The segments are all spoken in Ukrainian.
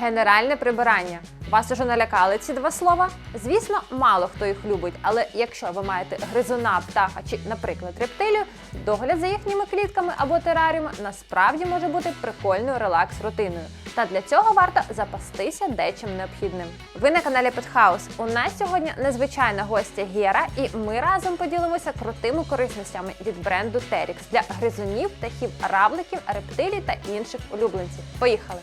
Генеральне прибирання. Вас уже налякали ці два слова? Звісно, мало хто їх любить, але якщо ви маєте гризуна, птаха чи, наприклад, рептилію, догляд за їхніми клітками або тераріями насправді може бути прикольною релакс-рутиною. Та для цього варто запастися дечим необхідним. Ви на каналі Петхаус. У нас сьогодні незвичайна гостя Гера, і ми разом поділимося крутими корисностями від бренду Terix для гризунів, птахів, равликів, рептилій та інших улюбленців. Поїхали!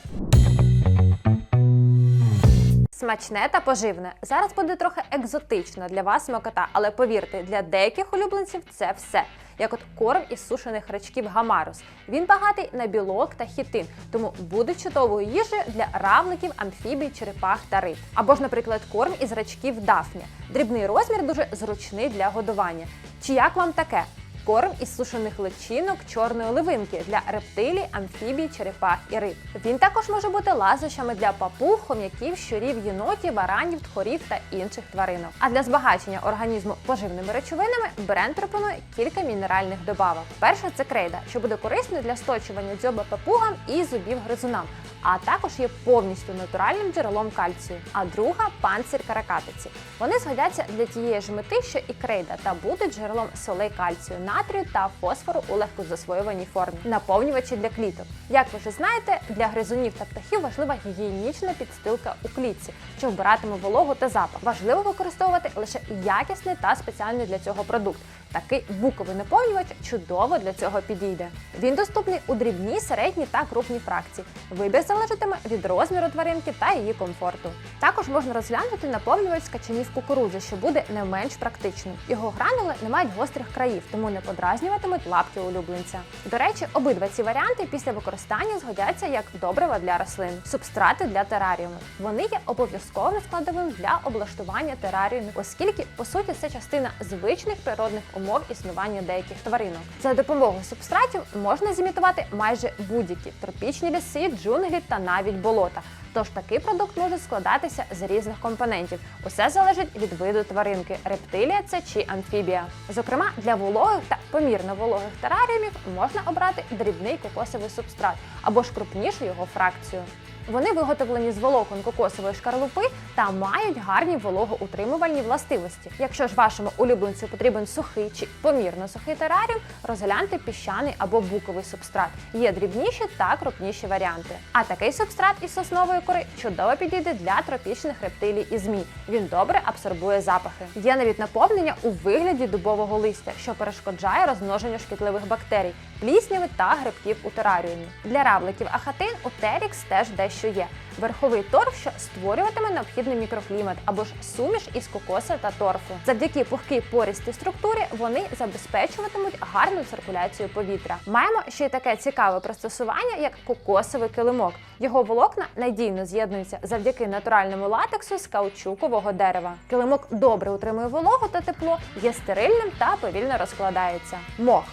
Смачне та поживне. Зараз буде трохи екзотично для вас смакота, але повірте, для деяких улюбленців це все. Як от корм із сушених рачків гамарус. Він багатий на білок та хітин, тому буде чудовою їжею для равликів, амфібій, черепах та риб. Або ж, наприклад, корм із рачків дафні. Дрібний розмір дуже зручний для годування. Чи як вам таке? Корм із сушених личинок чорної ливинки для рептилій, амфібій, черепах і риб. Він також може бути ласощами для папуг, хом'яків, щурів, єнотів, баранів, тхорів та інших тваринок. А для збагачення організму поживними речовинами бренд пропонує кілька мінеральних добавок. Перша це крейда, що буде корисною для сточування дзьоба папугам і зубів гризунам. А також є повністю натуральним джерелом кальцію. А друга панцир каракатиці. Вони згодяться для тієї ж мети, що і крейда, та будуть джерелом солей кальцію, натрію та фосфору у легкозасвоюваній формі. Наповнювачі для кліток. Як ви вже знаєте, для гризунів та птахів важлива гігієнічна підстилка у клітці, що вбиратиме вологу та запах. Важливо використовувати лише якісний та спеціальний для цього продукт. Такий буковий наповнювач чудово для цього підійде. Він доступний у дрібній, середній та крупній фракції. Вибір залежатиме від розміру тваринки та її комфорту. Також можна розглянути наповнювач з качанів кукурудзи, що буде не менш практичним. Його гранули не мають гострих країв, тому не подразнюватимуть лапки улюбленця. До речі, обидва ці варіанти після використання згодяться як добрива для рослин, субстрати для тераріуму. Вони є обов'язковим складовим для облаштування тераріумів, оскільки по суті це частина звичних природних умов існування деяких тваринок. За допомогою субстратів можна зімітувати майже будь-які тропічні ліси, джунглі та навіть болота. Тож такий продукт може складатися з різних компонентів. Усе залежить від виду тваринки рептилія це чи амфібія. Зокрема, для вологих та помірно вологих тераріумів можна обрати дрібний кокосовий субстрат або ж крупнішу його фракцію. Вони виготовлені з волокон кокосової шкарлупи та мають гарні вологоутримувальні властивості. Якщо ж вашому улюбленцю потрібен сухий чи помірно сухий тераріум, розгляньте піщаний або буковий субстрат. Є дрібніші та крупніші варіанти. А такий субстрат із соснової кори чудово підійде для тропічних рептилій і змій. Він добре абсорбує запахи. Є навіть наповнення у вигляді дубового листя, що перешкоджає розмноженню шкідливих бактерій, плісняви та грибків у тераріумі. Для равликів ахатин у Терікс теж дещо є. Верховий торф, що створюватиме необхідний мікроклімат або ж суміш із кокоса та торфу. Завдяки пухкій пористій структурі вони забезпечуватимуть гарну циркуляцію повітря. Маємо ще й таке цікаве пристосування, як кокосовий килимок. Його волокна надійно з'єднуються завдяки натуральному латексу з каучукового дерева. Килимок добре утримує вологу та тепло, є стерильним та повільно розкладається. Мох.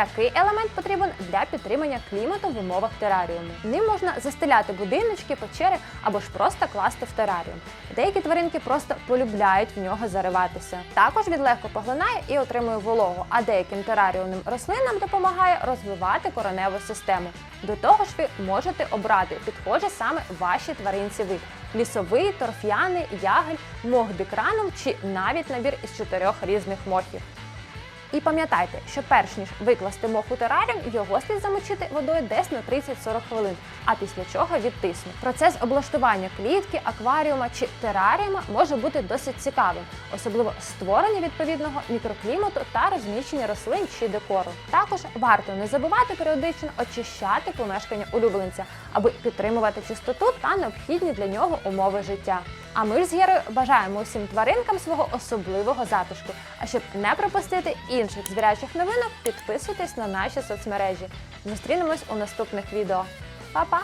Такий елемент потрібен для підтримання клімату в умовах тераріуму. Ним можна застеляти будиночки, печери або ж просто класти в тераріум. Деякі тваринки просто полюбляють в нього зариватися. Також він легко поглинає і отримує вологу, а деяким тераріумним рослинам допомагає розвивати короневу систему. До того ж, ви можете обрати підхоже саме вашій тваринці вид лісовий, торф'яний, ягель, мох бікранум чи навіть набір із чотирьох різних мохів. І пам'ятайте, що перш ніж викласти мох у його слід замочити водою десь на 30-40 хвилин, а після чого відтиснути. Процес облаштування клітки, акваріума чи тераріума може бути досить цікавим, особливо створення відповідного мікроклімату та розміщення рослин чи декору. Також варто не забувати періодично очищати помешкання улюбленця, аби підтримувати чистоту та необхідні для нього умови життя. А ми ж з Герою бажаємо усім тваринкам свого особливого затишку. А щоб не пропустити інших звірячих новинок, підписуйтесь на наші соцмережі. Зустрінемось у наступних відео. Па-па!